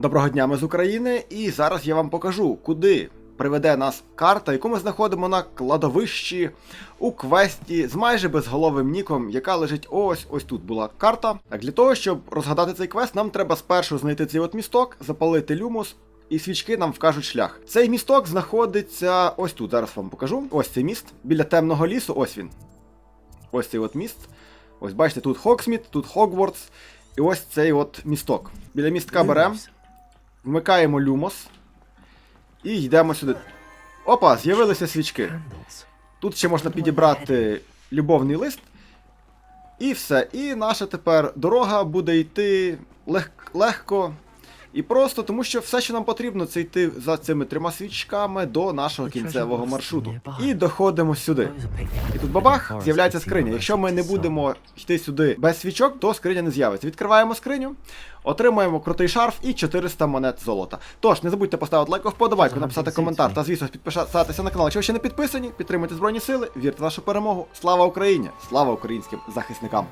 Доброго дня, ми з України, і зараз я вам покажу, куди приведе нас карта, яку ми знаходимо на кладовищі у квесті з майже безголовим ніком, яка лежить ось ось тут була карта. Так, для того, щоб розгадати цей квест, нам треба спершу знайти цей от місток, запалити люмус. І свічки нам вкажуть шлях. Цей місток знаходиться ось тут. Зараз вам покажу. Ось цей міст. Біля темного лісу, ось він. Ось цей от міст. Ось бачите, тут Хоксміт, тут Хогвартс. І ось цей от місток. Біля містка беремо. Вмикаємо люмос і йдемо сюди. Опа, з'явилися свічки. Тут ще можна підібрати любовний лист. І все. І наша тепер дорога буде йти лег- легко і просто, тому що все, що нам потрібно, це йти за цими трьома свічками до нашого кінцевого маршруту. І доходимо сюди. І тут бабах, з'являється скриня. Якщо ми не будемо йти сюди без свічок, то скриня не з'явиться. Відкриваємо скриню, отримуємо крутий шарф і 400 монет золота. Тож, не забудьте поставити лайк, вподобайку, написати коментар та, звісно, підписатися на канал. Якщо ви ще не підписані, підтримуйте Збройні Сили, вірте в нашу перемогу. Слава Україні! Слава українським захисникам!